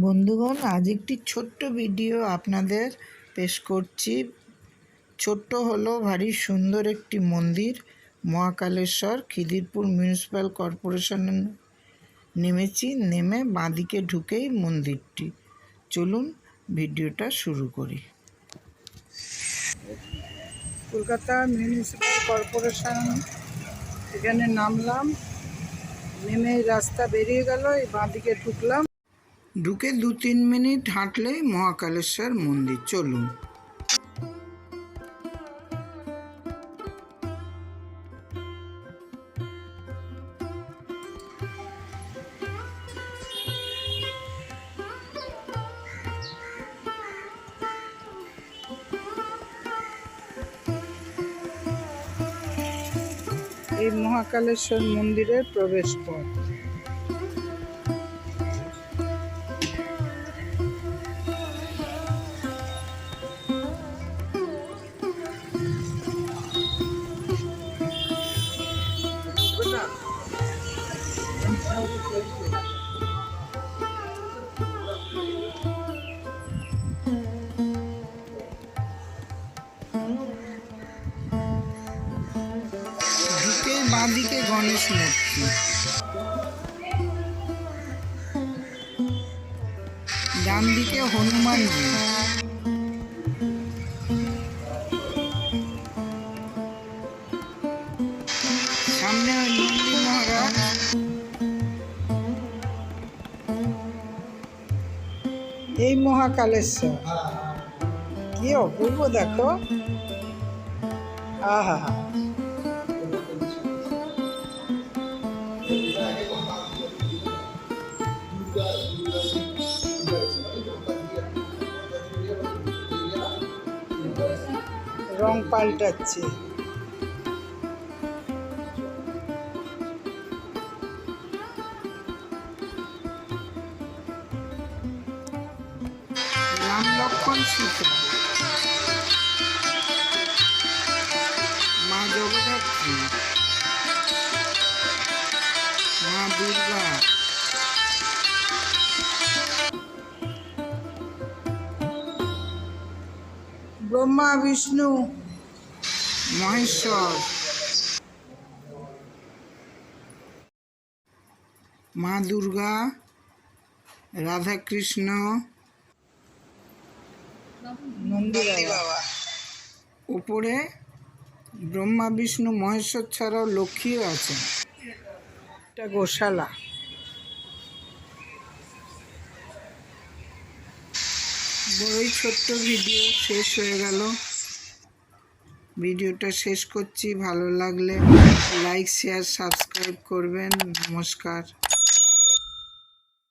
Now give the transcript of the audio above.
বন্ধুগণ, আজ একটি ছোট্ট ভিডিও আপনাদের পেশ করছি। ছোট্ট হলো, ভারী সুন্দর একটি মন্দির, মহাকালেশ্বর, খিদিরপুর মিউনিসিপ্যাল কর্পোরেশনে নেমেছি, নেমে বাঁদিকে ঢুকেই মন্দিরটি। চলুন ভিডিওটা শুরু করি। কলকাতা মিউনিসিপ্যাল কর্পোরেশন এখানে নামলাম নেমে রাস্তা বেরিয়ে গেল, এই বাঁদিকে ঢুকলাম। ঢুকে দু তিন মিনিট হাঁটলেই মহাকালেশ্বর মন্দির চলুন। এই মহাকালেশ্বর মন্দিরের প্রবেশ পথ। বাঁদিকে গণেশ মূর্তি। ডান দিকে হনুমানজি। এই মহাকালেশ্বর। কি অপূর্ব দেখো। আহা। রং পাল্টাচ্ছে। রাম লক্ষণ সীতা মা জগদ্ধাত্রী। মা দুর্গা। ব্রহ্মা বিষ্ণু মহেশ্বর। মা দুর্গা রাধাকৃষ্ণ নন্দী বাবা উপরে ব্রহ্মা, বিষ্ণু, মহেশ্বর ছাড়াও লক্ষ্মীও আছে এটা গোশালা। বড়ই ছোট্ট ভিডিও, শেষ হয়ে গেল। ভিডিওটা শেষ করছি। ভালো লাগলে লাইক শেয়ার সাবস্ক্রাইব করবেন। নমস্কার।